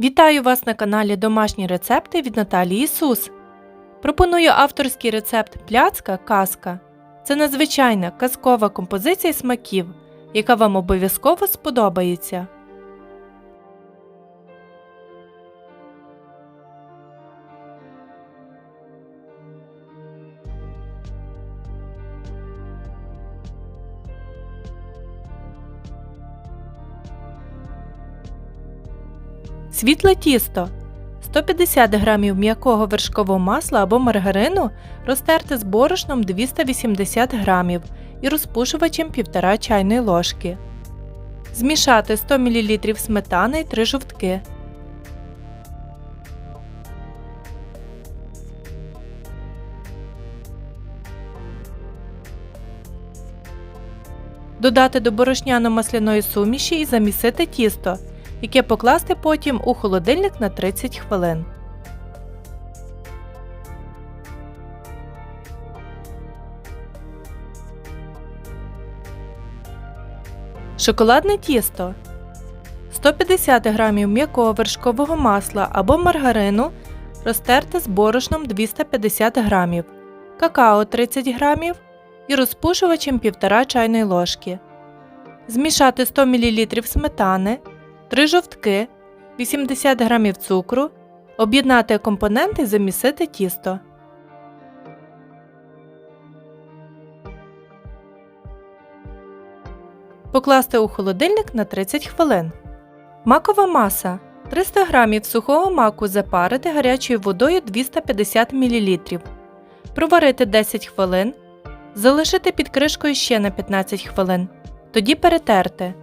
Вітаю вас на каналі Домашні рецепти від Наталії Ісус. Пропоную авторський рецепт пляцка казка. Це надзвичайна казкова композиція смаків, яка вам обов'язково сподобається. Світле тісто 150 г м'якого вершкового масла або маргарину розтерти з борошном 280 г і розпушувачем 1,5 чайної ложки. Змішати 100 мл сметани і 3 жовтки. Додати до борошняно-масляної суміші і замісити тісто яке покласти потім у холодильник на 30 хвилин. Шоколадне тісто 150 г м'якого вершкового масла або маргарину розтерте з борошном 250 г, какао 30 г і розпушувачем 1,5 чайної ложки. Змішати 100 мл сметани 3 жовтки, 80 г цукру, об'єднати компоненти і замісити тісто. Покласти у холодильник на 30 хвилин. Макова маса 300 г сухого маку запарити гарячою водою 250 мл. Проварити 10 хвилин. Залишити під кришкою ще на 15 хвилин. Тоді перетерти.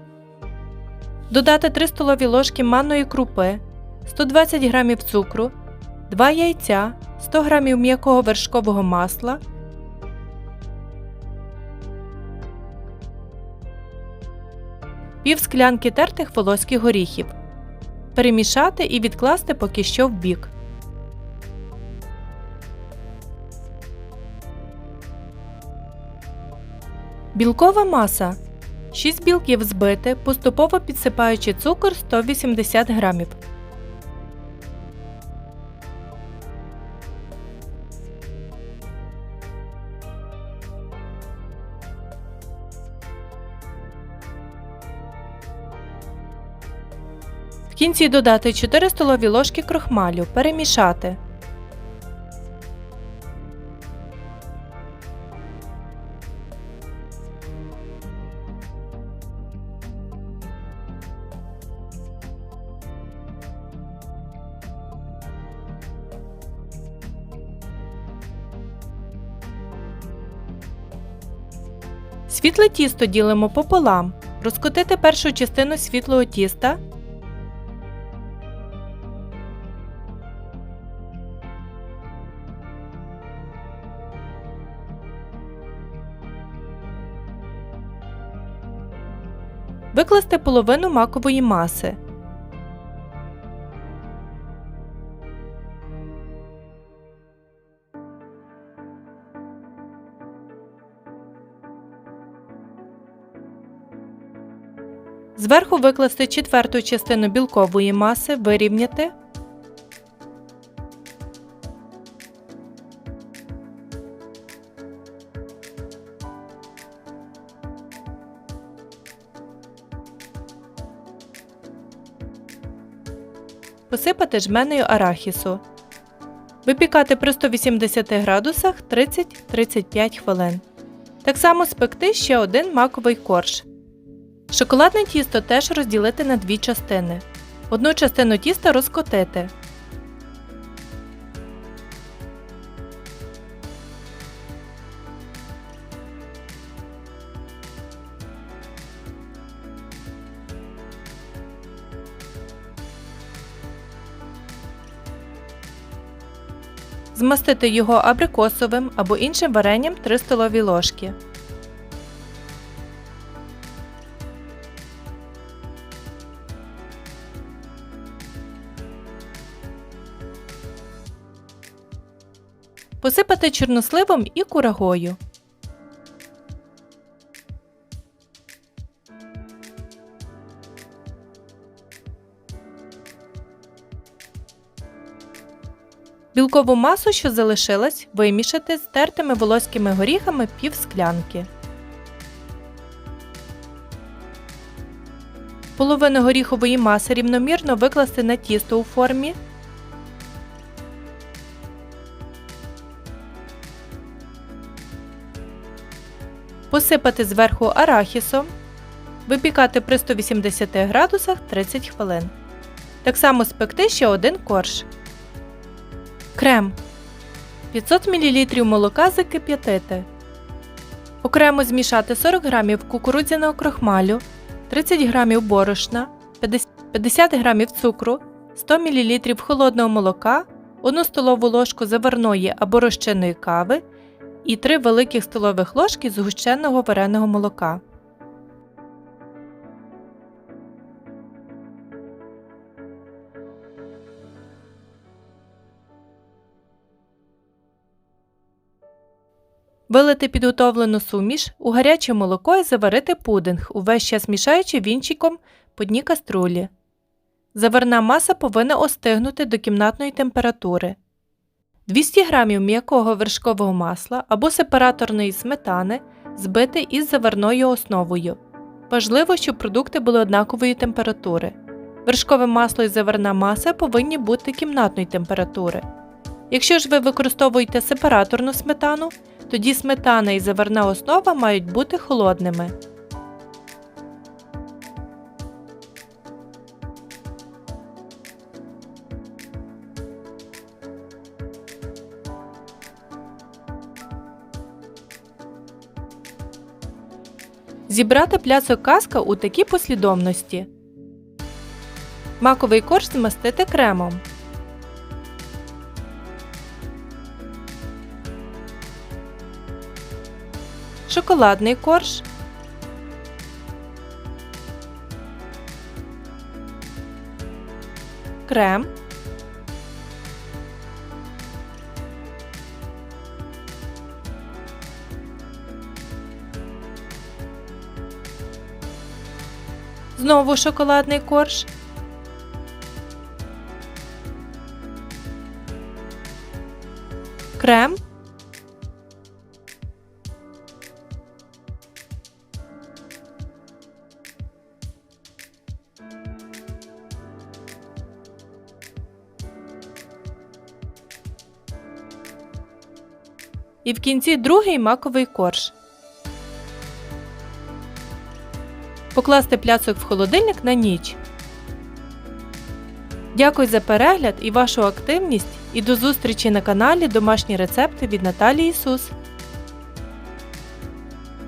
Додати 3 столові ложки манної крупи, 120 г цукру, 2 яйця, 100 г м'якого вершкового масла, пів склянки тертих волоських горіхів. Перемішати і відкласти поки що в бік. Білкова маса 6 білків збити, поступово підсипаючи цукор 180 г. В кінці додати 4 столові ложки крохмалю, перемішати. Світле тісто ділимо пополам. Розкотити першу частину світлого тіста. Викласти половину макової маси. Зверху викласти четверту частину білкової маси, вирівняти. Посипати жменею арахісу. Випікати при 180 градусах 30-35 хвилин. Так само спекти ще один маковий корж. Шоколадне тісто теж розділити на дві частини. Одну частину тіста розкотити. Змастити його абрикосовим або іншим варенням 3 столові ложки. Посипати чорносливом і курагою. Білкову масу, що залишилась, вимішати з тертими волоськими горіхами пів склянки. Половину горіхової маси рівномірно викласти на тісто у формі. Посипати зверху арахісом. Випікати при 180 градусах 30 хвилин. Так само спекти ще один корж. Крем. 500 мл молока закип'ятити. Окремо змішати 40 г кукурудзяного крохмалю, 30 г борошна, 50 г цукру, 100 мл холодного молока, 1 столову ложку заварної або розчинної кави і 3 великих столових ложки згущеного вареного молока. Вилити підготовлену суміш у гаряче молоко і заварити пудинг, увесь час мішаючи вінчиком по дні каструлі. Заварна маса повинна остигнути до кімнатної температури. 200 г м'якого вершкового масла або сепараторної сметани збити із заварною основою. Важливо, щоб продукти були однакової температури. Вершкове масло і заварна маса повинні бути кімнатної температури. Якщо ж ви використовуєте сепараторну сметану, тоді сметана і заварна основа мають бути холодними. Зібрати пляцок казка у такій послідовності. Маковий корж змастити кремом. шоколадний корж, крем, знову шоколадний корж, крем і в кінці другий маковий корж. Покласти пляцок в холодильник на ніч. Дякую за перегляд і вашу активність і до зустрічі на каналі Домашні рецепти від Наталії Ісус.